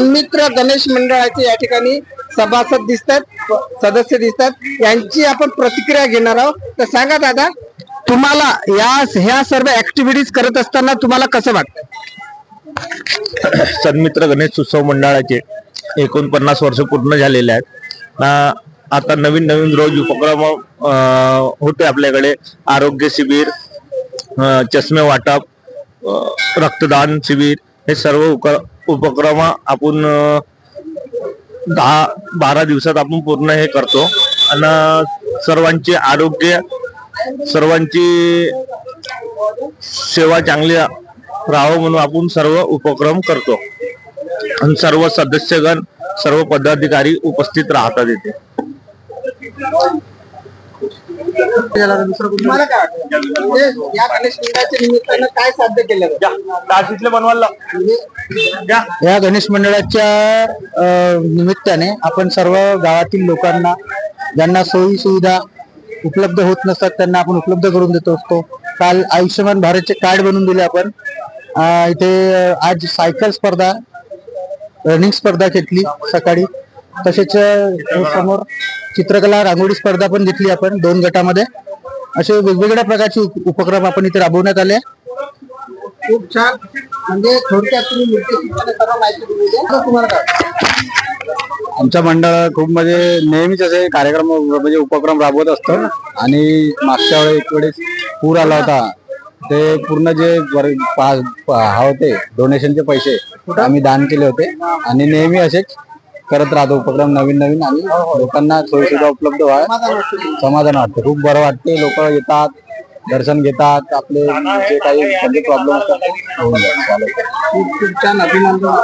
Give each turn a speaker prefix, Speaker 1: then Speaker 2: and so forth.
Speaker 1: सन्मित्र गणेश मंडळाचे या ठिकाणी सभासद दिसतात सदस्य दिसतात यांची आपण प्रतिक्रिया घेणार आहोत. तर सांगा दादा तुम्हाला या ह्या सर्व ऍक्टिव्हिटीज करत असताना तुम्हाला कसं वाटतं
Speaker 2: सन्मित्र गणेश उत्सव मंडळाचे एकोणपन्नास वर्ष पूर्ण झालेले आहेत. आता नवीन नवीन रोज उपक्रम अं, होते आपल्याकडे. आरोग्य शिबिर चष्मे वाटप रक्तदान शिबिर हे सर्व उपक्रम आपण दहा बारा दिवसात आपण पूर्ण हे करतो. आणि सर्वांचे आरोग्य सर्वांची सेवा चांगली राहावं म्हणून आपण सर्व उपक्रम करतो. आणि सर्व सदस्यगण सर्व पदाधिकारी उपस्थित राहतात इथे.
Speaker 1: तुम्हाला काय वाटतं? म्हणजे या गणेश मंडळाच्या निमित्तानं काय साध्य केलं
Speaker 3: या गणेश मंडळाच्या अ, निमित्ताने आपण सर्व गावातील लोकांना ज्यांना सोयी सुविधा उपलब्ध होत नसतात त्यांना आपण उपलब्ध करून देतो असतो. काल आयुष्यमान भारतचे कार्ड बनवून दिले आपण. अ, इथे अ, आज सायकल स्पर्धा रनिंग स्पर्धा घेतली सकाळी. तसेच अ, समोर चित्रकला रांगोळी स्पर्धा पण घेतली आपण दोन गटामध्ये. असे वेगवेगळ्या प्रकारचे उप- उपक्रम आपण इथे राबवण्यात आले.
Speaker 1: खूप छान. म्हणजे थोडक्यात तुम्ही निर्देशिकेने सर्व माहिती दिलेली आहे. आता तुम्हाला काय? वाटतं?
Speaker 3: आमचं मंडळ खूप म्हणजे नेहमीच असे कार्यक्रम म्हणजे उपक्रम राबवत असतं. आणि मागच्या वेळेस एक वेळेस पूर आला होता. ते पूर्ण जे हा होते डोनेशनचे पैसे आम्ही दान केले होते. आणि नेहमी असेच करत राहतो उपक्रम नवीन नवीन आणि लोकांना सोयीसुविधा उपलब्ध व्हाय. समाधान वाटतं. खूप बरं वाटते लोक येतात दर्शन घेतात. आपले जे काही प्रॉब्लेम असतात होऊन
Speaker 1: खूप खूप छान अभिनंदन.